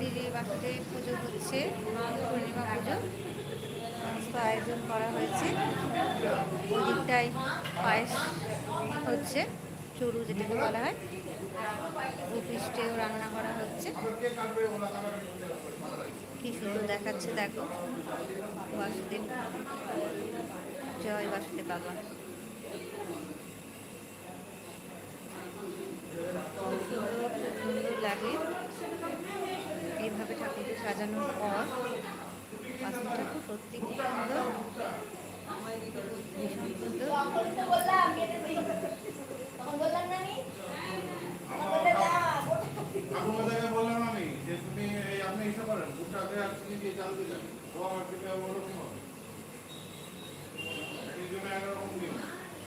মন্দিরে বাসুদেব পুজো হচ্ছে, পূর্ণিমা পুজো। সমস্ত আয়োজন করা হয়েছে। ওদিকটায় পায়েস হচ্ছে চড়ু যেটাকে বলা হয়। উপৃষ্টেও রান্না করা হচ্ছে। কি সুন্দর দেখাচ্ছে, দেখো। বাসুদেব। জয় বাসুদেব বাবা। লাগে। সাজানোর পর পাথরটা খুব সত্যি খুব সুন্দর যে তুমি আগে দিয়ে চাল দিলেন ও আমার থেকে হবে।